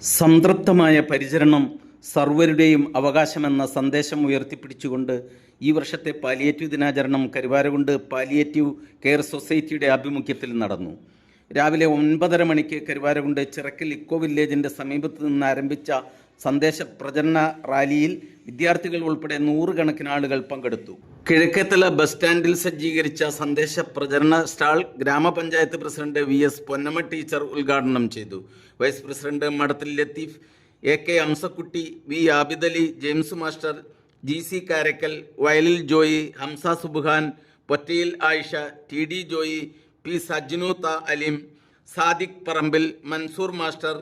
സംതൃപ്തമായ പരിചരണം സർവരുടെയും അവകാശമെന്ന സന്ദേശം ഉയർത്തിപ്പിടിച്ചുകൊണ്ട് ഈ വർഷത്തെ പാലിയേറ്റീവ് ദിനാചരണം കരുവാരകുണ്ട് പാലിയേറ്റീവ് കെയർ സൊസൈറ്റിയുടെ ആഭിമുഖ്യത്തിൽ നടന്നു. രാവിലെ ഒൻപതര മണിക്ക് കരുവാരകുണ്ട് ചിറക്കൽ ഇക്കോ വില്ലേജിന്റെ സമീപത്ത് നിന്ന് ആരംഭിച്ച സന്ദേശ പ്രചരണ റാലിയിൽ വിദ്യാർത്ഥികൾ ഉൾപ്പെടെ നൂറുകണക്കിന് ആളുകൾ പങ്കെടുത്തു. കിഴക്കേത്തല ബസ് സ്റ്റാൻഡിൽ സജ്ജീകരിച്ച സന്ദേശ പ്രചരണ stall grama panchayat president V S Ponnamma teacher ഉദ്ഘാടനം ചെയ്തു. Vice president Madathil Latheef A K Amsakutty V Abidali James master G C Karakkal Vayalil Joy Hamza Subhan Pottayil Ayisha T D Joy P Sajnu ത Alim Sadiq Parambil Mansoor master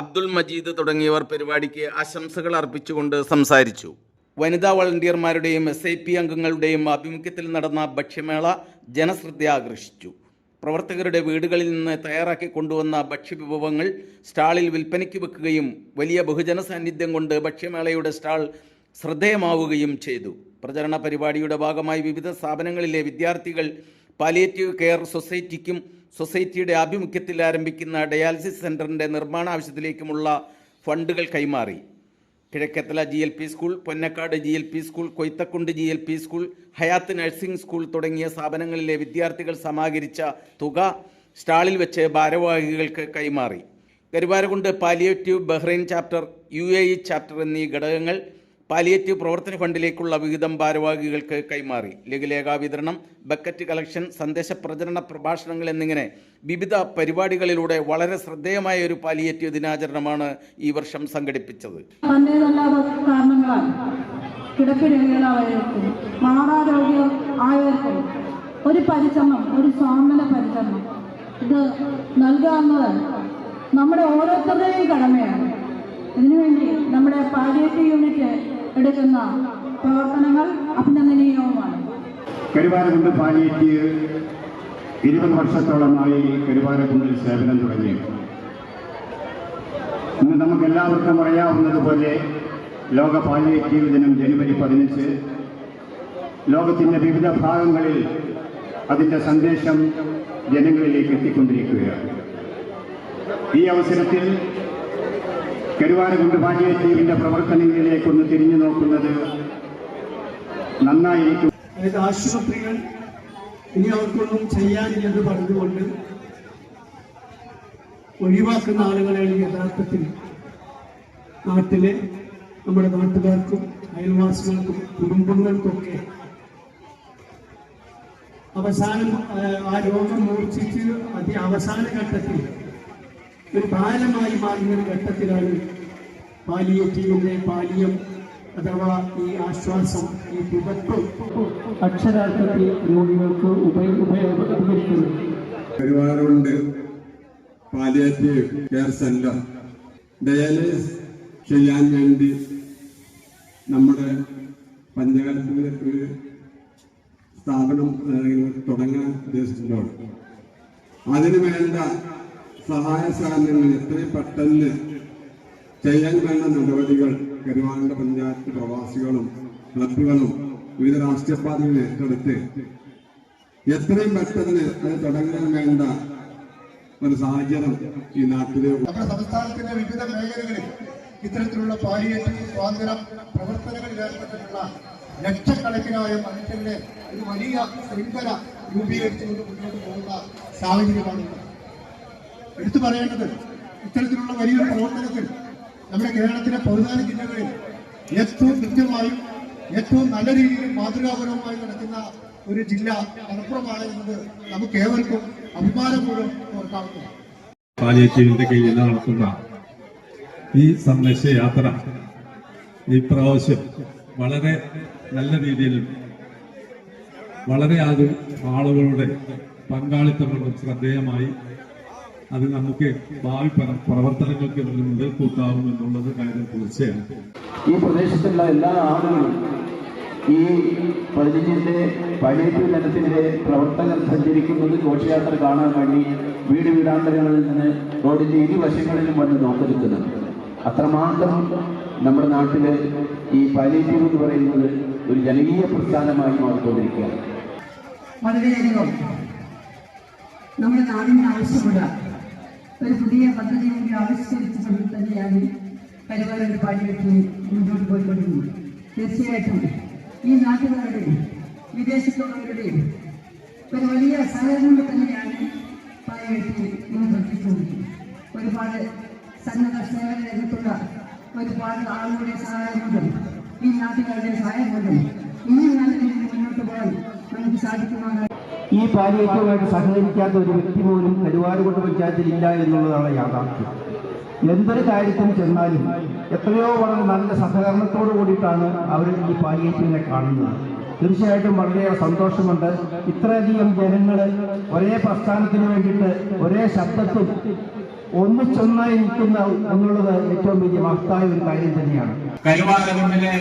Abdul Majeed തുടങ്ങിയവർ പരിപാടിക്ക് ആശംസകൾ അർപ്പിച്ചുകൊണ്ട് സംസാരിച്ചു. വനിതാ വളണ്ടിയർമാരുടെയും എസ് ഐ പി അംഗങ്ങളുടെയും ആഭിമുഖ്യത്തിൽ നടന്ന ഭക്ഷ്യമേള ജനശ്രദ്ധ ആകർഷിച്ചു. പ്രവർത്തകരുടെ വീടുകളിൽ നിന്ന് തയ്യാറാക്കി കൊണ്ടുവന്ന ഭക്ഷ്യവിഭവങ്ങൾ സ്റ്റാളിൽ വിൽപ്പനയ്ക്ക് വെക്കുകയും വലിയ ബഹുജന സാന്നിധ്യം കൊണ്ട് ഭക്ഷ്യമേളയുടെ സ്റ്റാൾ ശ്രദ്ധേയമാവുകയും ചെയ്തു. പ്രചരണ പരിപാടിയുടെ ഭാഗമായി വിവിധ സ്ഥാപനങ്ങളിലെ വിദ്യാർത്ഥികൾ പാലിയേറ്റീവ് കെയർ സൊസൈറ്റിക്കും സൊസൈറ്റിയുടെ ആഭിമുഖ്യത്തിൽ ആരംഭിക്കുന്ന ഡയാലിസിസ് സെന്ററിന്റെ നിർമ്മാണ ആവശ്യത്തിലേക്കുമുള്ള ഫണ്ടുകൾ കൈമാറി. Kizhakkathala G L P school Ponnakkad G L P school Koythakkund G L P school Hayath nursing school തുടങ്ങിയ സ്ഥാപനങ്ങളിലെ വിദ്യാർത്ഥികൾ സമാഹരിച്ച തുക സ്റ്റാളിൽ വെച്ച് ഭാരവാഹികൾക്ക് കൈമാറി. Karuvarakundu palliative Bahrain chapter U chapter എന്നീ ഘടകങ്ങൾ പാലിയേറ്റീവ് പ്രവർത്തന ഫണ്ടിലേക്കുള്ള വിഹിതം ഭാരവാഹികൾക്ക് കൈമാറി. ലഘുലേഖാ വിതരണം ബക്കറ്റ് കളക്ഷൻ സന്ദേശ പ്രചരണ പ്രഭാഷണങ്ങൾ എന്നിങ്ങനെ വിവിധ പരിപാടികളിലൂടെ വളരെ ശ്രദ്ധേയമായ ഒരു പാലിയേറ്റീവ് ദിനാചരണമാണ് ഈ വർഷം സംഘടിപ്പിച്ചത്. ഒരു പരിചരണം ഒരു സ്വാമന പരിചരണം ഇത് നൽകാവുന്നത് നമ്മുടെ ഓരോരുത്തരുടെയും കടമയാണ്. ഇതിനുവേണ്ടി നമ്മുടെ പാലിയേറ്റീവ് യൂണിറ്റ് എടുക്കുന്ന പ്രവർത്തനങ്ങൾ അഭിനന്ദനീയവുമാണ്. കരുവാരകുണ്ട് പാലിയേറ്റീവ് ഇരുപത് വർഷത്തോളമായി കരുവാരക്കുണ്ടിൽ സേവനം തുടങ്ങി. ഇന്ന് നമുക്ക് എല്ലാവർക്കും അറിയാവുന്നതുപോലെ ലോക പാലിയേറ്റീവ് ദിനം ജനുവരി പതിനഞ്ച്. ലോകത്തിന്റെ വിവിധ ഭാഗങ്ങളിൽ അതിന്റെ സന്ദേശം ജനങ്ങളിലേക്ക് എത്തിക്കൊണ്ടിരിക്കുകയാണ്. ഈ അവസരത്തിൽ കരുവാരക്കുണ്ട് പാലിയേറ്റീവിന്റെ പ്രവർത്തനങ്ങളിലേക്കൊന്ന് തിരിഞ്ഞു നോക്കുന്നത് നന്നായിരിക്കും അതായത് ആശുപത്രികൾ ഇനി അവർക്കൊന്നും ചെയ്യാനില്ലെന്ന് പറഞ്ഞുകൊണ്ട് ഒഴിവാക്കുന്ന ആളുകളെയാണ് യഥാർത്ഥത്തിൽ നാട്ടിലെ നമ്മുടെ നാട്ടുകാർക്കും അയൽവാസികൾക്കും കുടുംബങ്ങൾക്കൊക്കെ അവസാനം ആ രോഗം മൂർച്ഛിച്ച് അതി അവസാന ഘട്ടത്തിൽ ഒരു ഭാരമായി മാറുന്ന ഒരു ഘട്ടത്തിലാണ് പാലിയേറ്റീവിന്റെ പാലിയം അഥവാ ഈ ആശ്വാസം ഈ പുതപ്പ് അക്ഷരാർത്ഥത്തിൽ രോഗികൾക്ക് Karuvarakundu palliative care centre. Dialysis ചെയ്യാൻ വേണ്ടി നമ്മുടെ പഞ്ചായത്തിൽ ഒരു സ്ഥാപനം തുടങ്ങാൻ ഉദ്ദേശിച്ചിട്ടുണ്ട്. അതിനു വേണ്ട സഹായ സഹകരണങ്ങൾ എത്രയും പെട്ടെന്ന് ചെയ്യാൻ വേണ്ട നടപടികൾ കരുവാണ്ട പഞ്ചായത്ത് പ്രവാസികളും ക്ലബുകളും വിവിധ രാഷ്ട്രീയ പാർട്ടികൾ ഏറ്റെടുത്ത് എത്രയും പെട്ടെന്ന് അത് തുടങ്ങാൻ വേണ്ട ഒരു സാഹചര്യം ഈ നാട്ടിലെ നമ്മുടെ സംസ്ഥാനത്തിന്റെ വിവിധ മേഖലകളിൽ ഇത്തരത്തിലുള്ള പാലിയേറ്റീവ് സ്വാതന്ത്ര്യം പ്രവർത്തനങ്ങളിൽ ഏർപ്പെട്ടിട്ടുള്ള ലക്ഷക്കണക്കിനായ മനുഷ്യരുടെ ഒരു വലിയ ശൃംഖല രൂപീകരിച്ചുകൊണ്ട് മുന്നോട്ട് പോകുന്ന സാഹചര്യമാണ്. എടുത്തു പറയേണ്ടത് ഇത്തരത്തിലുള്ള വലിയൊരു പ്രവർത്തനത്തിൽ നമ്മുടെ കേരളത്തിലെ പതിനാല് ജില്ലകളിൽ ഏറ്റവും കൃത്യമായും ഏറ്റവും നല്ല രീതിയിൽ മാതൃകാപരവുമായി നടക്കുന്ന ഒരു ജില്ല മലപ്പുറമാണ് എന്നത് നമുക്ക് ഏവർക്കും അഭിമാനപൂർവം ഓർക്കാവുന്നതാണ്. പാലിയേറ്റീവിന്റെ കീഴിൽ നടത്തുന്ന ഈ സന്ദേശ യാത്ര ഈ പ്രാവശ്യം വളരെ നല്ല രീതിയിൽ വളരെ ആളുകളുടെ പങ്കാളിത്തം കൊണ്ട് ശ്രദ്ധേയമായി അത് നമുക്ക് ഭാവി പ്ര- പ്രവർത്തനങ്ങൾക്ക് മുതൽക്കൂട്ടാവും കൂട്ടാവും എന്നുള്ളത് കാര്യം തീർച്ചയാണ്. ഈ പ്രദേശത്തുള്ള എല്ലാ ആളുകളും ഈ പതിനഞ്ചിന്റെ പഴയത്തൂർ ജനത്തിന്റെ പ്രവർത്തകർ സഞ്ചരിക്കുന്നത് ഘോഷയാത്ര കാണാൻ വേണ്ടി വീട് വീടാന്തരങ്ങളിൽ നിന്ന് റോഡിന്റെ ഇരുവശങ്ങളിലും വന്ന് നോക്കിയിരിക്കുന്നത്. അത്രമാത്രം നമ്മുടെ നാട്ടിലെ ഈ പാലിയേറ്റീവ് എന്ന് പറയുന്നത് ഒരു ജനകീയ പ്രസ്ഥാനമായി മാറിക്കൊണ്ടിരിക്കുകയാണ്. വളരെയധികം നമ്മുടെ നാടിന് ആവശ്യമുള്ള ഒരു പുതിയ പദ്ധതി കൂടി ആവിഷ്കരിച്ചുകൊണ്ട് തന്നെയാണ് പരിപാടി ഒരു പാടിവെച്ച് മുന്നോട്ട് പോയിക്കൊണ്ടിരുന്നത് തീർച്ചയായിട്ടും ഈ നാട്ടുകാരുടെയും വിദേശത്തുള്ളവരുടെയും ഒരു വലിയ സഹകരണം തന്നെയാണ് പായവെട്ടി ഇന്ന് പ്രവർത്തിച്ചുകൊണ്ടിരിക്കുന്നത് ഒരുപാട് സന്നദ്ധ സേവന രംഗത്തുള്ള ഒരുപാട് ആളുകളുടെ സഹായം കൊണ്ടും ഈ നാട്ടുകാരുടെ സഹായം കൊണ്ടും ഇനിയും നല്ല രീതിയിൽ മുന്നോട്ട് പോകാൻ നമുക്ക് സാധിക്കുമെന്നാണ് ഈ പാലിയേറ്റവുമായിട്ട് സഹകരിക്കാത്ത ഒരു വ്യക്തി പോലും കരുവാരുകൊണ്ട് പഞ്ചായത്തിൽ ഇല്ല എന്നുള്ളതാണ് യാഥാർത്ഥ്യം. എന്തൊരു കാര്യത്തിന് ചെന്നാലും എത്രയോ വളരെ നല്ല സഹകരണത്തോടു കൂടിയിട്ടാണ് അവർ ഈ പാലിയേറ്റീവിനെ കാണുന്നത്. തീർച്ചയായിട്ടും വളരെയേറെ സന്തോഷമുണ്ട്. ഇത്രയധികം ജനങ്ങൾ ഒരേ പ്രസ്ഥാനത്തിന് വേണ്ടിയിട്ട് ഒരേ ശബ്ദത്തിൽ ഒന്നിച്ചൊന്നായി നിൽക്കുന്ന എന്നുള്ളത് ഏറ്റവും വലിയ മഹത്തായ ഒരു കാര്യം തന്നെയാണ്. കരുവാരകുണ്ടിലെ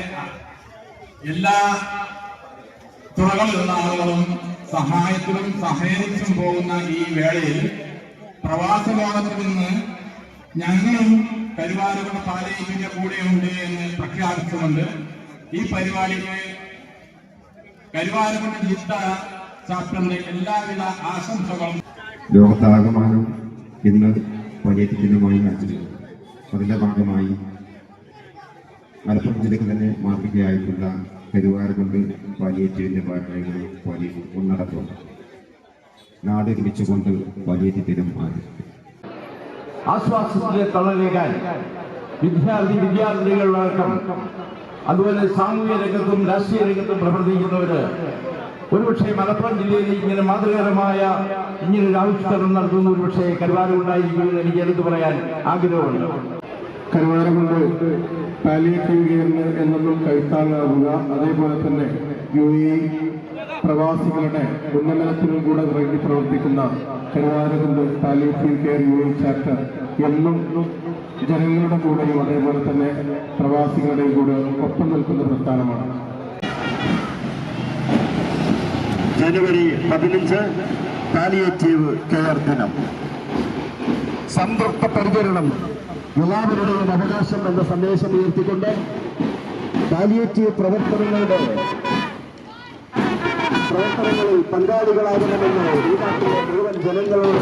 എല്ലാ തുറകളിലുള്ള ആളുകളും സഹായത്തിലും സഹകരിച്ചും പോകുന്ന ഈ വേളയിൽ പ്രവാസ ലോകത്ത് നിന്ന് ഞങ്ങളും പരിപാടികളുടെ പാലയിന്റെ കൂടെയുണ്ട് എന്ന് പ്രഖ്യാപിച്ചുകൊണ്ട് ഈ പരിപാടിക്ക് കരുവാരകുണ്ട് ജിത്ത ചാപ്റ്ററിന്റെ എല്ലാവിധ ആശംസകളും ലോകത്താകമാനം ഇന്ന് പലിയേറ്റീവ് ദിനമായി ആചരിക്കുന്നു അതിന്റെ ഭാഗമായി മലപ്പുറം ജില്ലയ്ക്ക് തന്നെ മാതൃകയായിട്ടുള്ള കരുവാരകൊണ്ട് പാലിയേറ്റീവിന്റെ പരിപാടികളും പാലിയേറ്റീവ് നടത്തും നാട് ഒരുമിച്ചുകൊണ്ട് പാലിയേറ്റീവ് ദിനം ആചരിക്കും ആശ്വാസത്തിന്റെ തളരേകാൻ വിദ്യാർത്ഥി വിദ്യാർത്ഥികളടക്കം അതുപോലെ സാമൂഹ്യ രംഗത്തും രാഷ്ട്രീയ രംഗത്തും പ്രവർത്തിക്കുന്നവര് ഒരുപക്ഷെ മലപ്പുറം ജില്ലയിൽ ഇങ്ങനെ മാതൃകരമായ ഇങ്ങനെ ഒരു ആവിഷ്കരണം നടത്തുന്ന ഒരുപക്ഷെ കരുവാരുണ്ടായിരിക്കുമെന്ന് എനിക്ക് എടുത്തു പറയാൻ ആഗ്രഹമുണ്ട്. കരുവാരമുണ്ട്. പാലിയേറ്റീവ് കെയറിന് എന്നൊന്നും കൈത്താങ്ങാവുക അതേപോലെ തന്നെ യു എ പ്രവാസികളുടെ ഉന്നമനത്തിനും കൂടെ വേണ്ടി പ്രവർത്തിക്കുന്ന Karuvarakundu palliative care U A chapter എന്നും ജനങ്ങളുടെ കൂടെയും അതേപോലെ തന്നെ പ്രവാസികളുടെയും കൂടെ ഒപ്പം നിൽക്കുന്ന പ്രസ്ഥാനമാണ്. ജനുവരി പതിനഞ്ച് പാലിയേറ്റീവ് കെയർ ദിനം. സംതൃപ്ത പരിചരണം. എല്ലാവരുടെയും അവകാശം എന്ന സന്ദേശം ഉയർത്തിക്കൊണ്ട് പാലിയേറ്റീവ് പ്രവർത്തനങ്ങളുടെ പ്രവർത്തനങ്ങളിൽ പങ്കാളികളാകണമെന്ന് ഈ നാട്ടിലെ മുഴുവൻ ജനങ്ങളോട്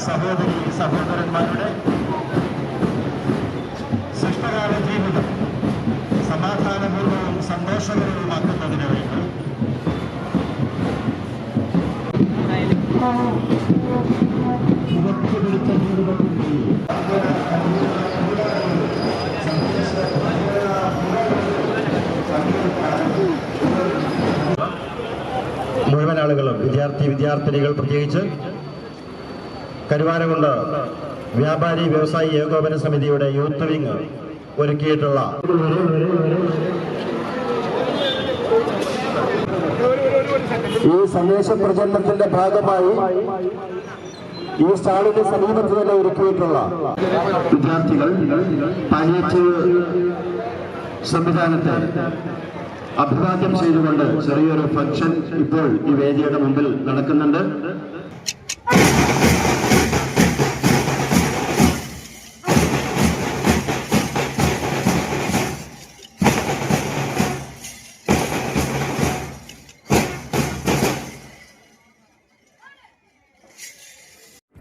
സഹോദരി സഹോദരന്മാരുടെ ശിഷ്ടകാല ജീവിതം സമാധാനപൂർവവും സന്തോഷകരവുമാക്കുന്നതിന് മുഴുവൻ ആളുകളും വിദ്യാർത്ഥി വിദ്യാർത്ഥിനികൾ പ്രത്യേകിച്ച് കരുവാരകുണ്ട് വ്യാപാരി വ്യവസായി ഏകോപന സമിതിയുടെ യൂത്ത് വിങ് ഒരുക്കിയിട്ടുള്ള ഈ സന്ദേശ പ്രചരണത്തിന്റെ ഭാഗമായി ഈ സ്റ്റാളിന് സമീപത്ത് തന്നെ ഒരുക്കിയിട്ടുള്ള വിദ്യാർത്ഥികൾ സംവിധാനത്തെ അഭിവാദ്യം ചെയ്തുകൊണ്ട് ചെറിയൊരു ഫംഗ്ഷൻ ഇപ്പോൾ ഈ വേദിയുടെ മുമ്പിൽ നടക്കുന്നുണ്ട്.